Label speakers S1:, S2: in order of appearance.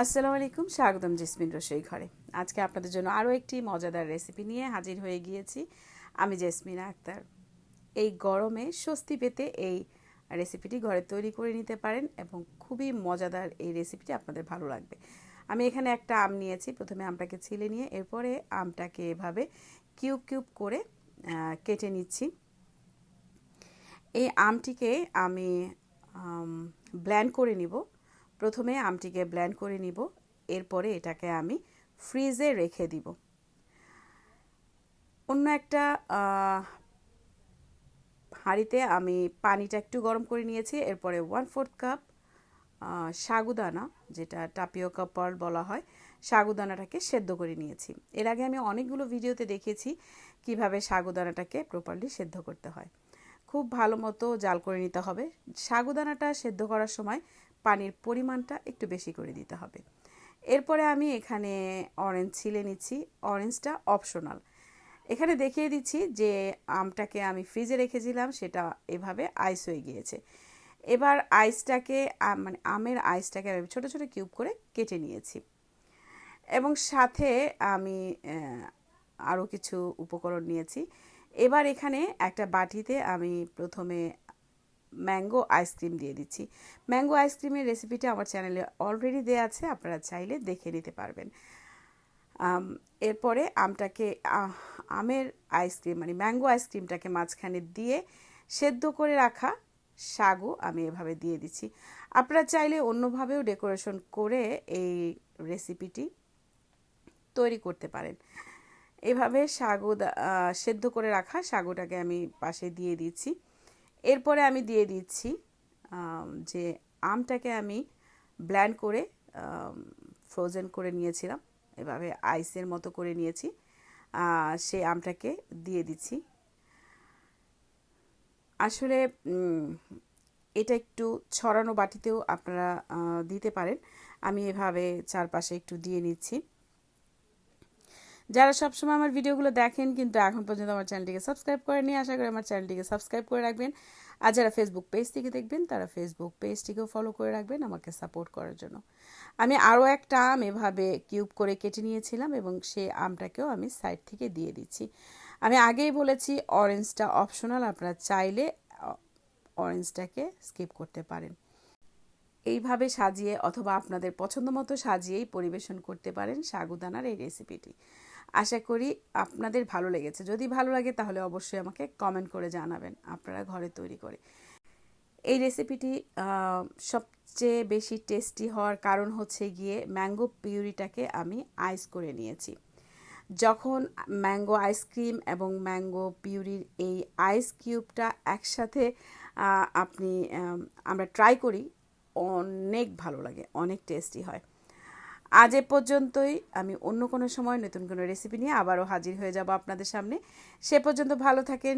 S1: আসসালামু আলাইকুম, স্বাগতম জেসমিন রসোই ঘরে। আজকে আপনাদের জন্য আরও একটি মজাদার রেসিপি নিয়ে হাজির হয়ে গিয়েছি আমি জেসমিন আক্তার। এই গরমে স্বস্তি পেতে এই রেসিপিটি ঘরে তৈরি করে নিতে পারেন এবং খুবই মজাদার এই রেসিপিটি আপনাদের ভালো লাগবে। আমি এখানে একটা আম নিয়েছি, প্রথমে আমটাকে ছিলে নিয়ে এরপরে আমটাকে এভাবে কিউব কিউব করে কেটে নিচ্ছি। এই আমটিকে আমি ব্ল্যান্ড করে নিব। প্রথমে আমটিকে ব্ল্যান্ড করে নিব, এরপরে এটাকে আমি ফ্রিজে রেখে দিব। অন্য একটা হাঁড়িতে আমি পানিটা একটু গরম করে নিয়েছি, এরপরে ওয়ান ফোর্থ কাপ সাগুদানা, যেটা টাপিওকা পার্ল বলা হয়, সাগুদানাটাকে সেদ্ধ করে নিয়েছি। এর আগে আমি অনেকগুলো ভিডিওতে দেখিয়েছি কীভাবে সাগুদানাটাকে প্রপারলি সেদ্ধ করতে হয়। খুব ভালো মতো জাল করে নিতে হবে। সাগুদানাটা সেদ্ধ করার সময় পানির পরিমাণটা একটু বেশি করে দিতে হবে। এরপরে আমি এখানে অরেঞ্জ ছিলে নিচ্ছি। অরেঞ্জটা অপশনাল এখানে দেখিয়ে দিচ্ছি যে আমটাকে আমি ফ্রিজে রেখেছিলাম, সেটা এভাবে আইস হয়ে গিয়েছে। এবার আইসটাকে মানে আমের আইসটাকে আমি ছোটো ছোটো কিউব করে কেটে নিয়েছি। এবং সাথে আমি আরও কিছু উপকরণ নিয়েছি। এবার এখানে একটা বাটিতে আমি প্রথমে ম্যাঙ্গো আইসক্রিম দিয়ে দিচ্ছি। ম্যাঙ্গো আইসক্রিমের রেসিপিটা আমার চ্যানেলে অলরেডি দেওয়া আছে, আপনারা চাইলে দেখে নিতে পারবেন। এরপরে আমটাকে আমের আইসক্রিম মানে ম্যাঙ্গো আইসক্রিমটাকে মাঝখানে দিয়ে সেদ্ধ করে রাখা সাগু আমি এভাবে দিয়ে দিচ্ছি। আপনারা চাইলে অন্যভাবেও ডেকোরেশন করে এই রেসিপিটি তৈরি করতে পারেন। এভাবে সাগু সেদ্ধ করে রাখা সাগুটাকে আমি পাশে দিয়ে দিচ্ছি। এরপরে আমি দিয়ে দিচ্ছি যে আমটাকে আমি ব্ল্যান্ড করে ফ্রোজেন করে নিয়েছিলাম। এভাবে আইসের মতো করে নিয়েছি। সেই আমটাকে দিয়ে দিচ্ছি। আসলে এটা একটু ছড়ানো বাটিতেও আপনারা দিতে পারেন। আমি এভাবে চারপাশে একটু দিয়ে নিচ্ছি। যারা সবসময় আমার ভিডিওগুলো দেখেন, কিন্তু এখন পর্যন্ত আমার চ্যানেলটিকে সাবস্ক্রাইব করেনি আশা করি আমার চ্যানেলটিকে সাবস্ক্রাইব করে রাখবেন। আর যারা ফেসবুক পেজ থেকে দেখবেন, তারা ফেসবুক পেজটিকেও ফলো করে রাখবেন আমাকে সাপোর্ট করার জন্য। আমি আরও একটা আম এভাবে কিউব করে কেটে নিয়েছিলাম এবং সেই আমটাকেও আমি সাইড থেকে দিয়ে দিচ্ছি। আমি আগেই বলেছি অরেঞ্জটা অপশনাল আপনারা চাইলে অরেঞ্জটাকে স্কিপ করতে পারেন। এইভাবে সাজিয়ে অথবা আপনাদের পছন্দ মতো সাজিয়েই পরিবেশন করতে পারেন সাগুদানার এই রেসিপিটি আশা করি আপনাদের ভালো লেগেছে। যদি ভালো লাগে তাহলে অবশ্যই আমাকে কমেন্ট করে জানাবেন, আপনারা ঘরে তৈরি করে। এই রেসিপিটি সবচেয়ে বেশি টেস্টি হওয়ার কারণ হচ্ছে গিয়ে ম্যাঙ্গো পিউরিটাকে আমি আইস করে নিয়েছি। যখন ম্যাঙ্গো আইসক্রিম এবং ম্যাঙ্গো পিউরির এই আইস কিউবটা একসাথে আপনি আমরা ট্রাই করি, অনেক ভালো লাগে, অনেক টেস্টি হয়। আজ এ পর্যন্তই। আমি অন্য কোনো সময় নতুন কোনো রেসিপি নিয়ে আবারও হাজির হয়ে যাব আপনাদের সামনে। সে পর্যন্ত ভালো থাকেন।